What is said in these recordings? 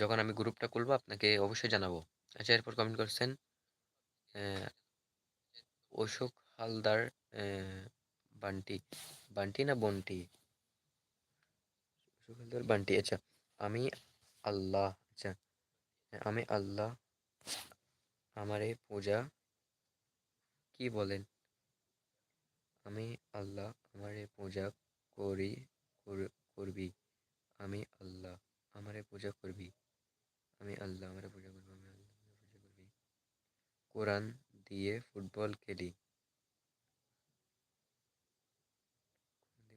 যখন আমি গ্রুপটা খুলবো, আপনাকে অবশ্যই জানাব। আচ্ছা এরপর কমেন্ট করছেন অশোক হালদার বান্টি বান্টি না বন্টি? অশোক হালদার, বান্টি আচ্ছা আমি আল্লাহ আচ্ছা আমি আল্লাহ, আমারে পূজা, কি বলেন? আমি আল্লাহ, আমারে পূজা করি, করবি, আমি আমারে পূজা করবি। আমি আল্লাহ, আমারে পূজা করবি, আমি আল্লাহ পূজা করবি। কোরআন দিয়ে ফুটবল খেলি।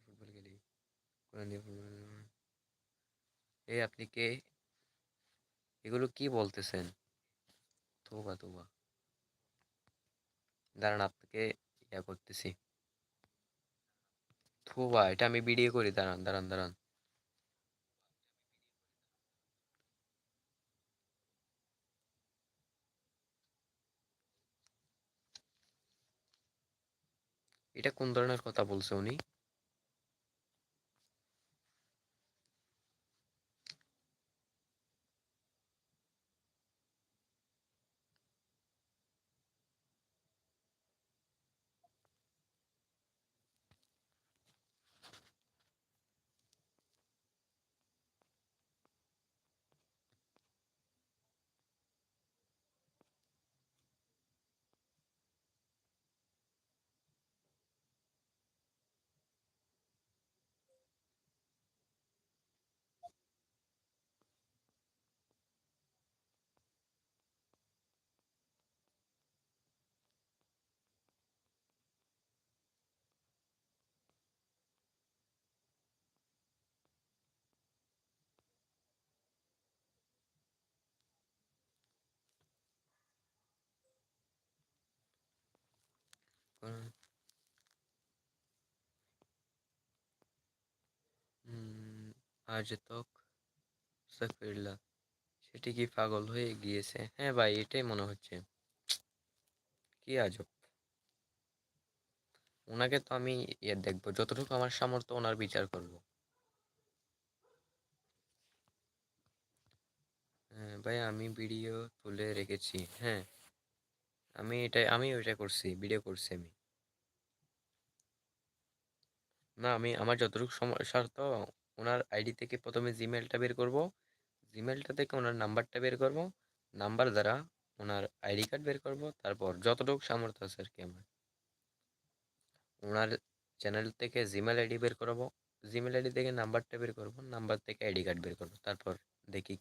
ফুটবল খেলি। কোরআন দিয়ে ফুটবল এই আপনি কে? এগুলো কি বলতেছেন? তোবা তোবা দাঁড়ান, আপনাকে ইয়া করতেছি। থোবা এটা আমি ভিডিও করি। দাঁড়ান দাঁড়ান দাঁড়ান। এটা কোন ধরনের কথা বলছে উনি? কোরআন- হুম, আজ তক আস্তাগফিরুল্লাহ সেটি কি পাগল হয়ে গিয়েছে? হ্যাঁ ভাই এটাই মনে হচ্ছে। কি আজব। ওনাকে তো আমি ইয়ে দেখব যতটুকু আমার সামর্থ্য ওনার বিচার করব। হ্যাঁ ভাই আমি ভিডিও তুলে রেখেছি। হ্যাঁ আমি এটাই আমি ওইটা করছি ভিডিও করছি আমি। না, আমি আমার যতটুকু সার্থ, ওনার আইডি থেকে প্রথমে জিমেলটা বের করব। জিমেলটা থেকে ওনার নাম্বারটা বের করব। নাম্বার দ্বারা ওনার আইডি কার্ড বের করব। তারপর যতটুকু সামর্থ্য আছে আর কি আমার। ওনার চ্যানেল থেকে জিমেল আইডি বের করব। জিমেল আইডি থেকে নাম্বারটা বের করব। নাম্বার থেকে আইডি কার্ড বের করব। তারপর দেখি কি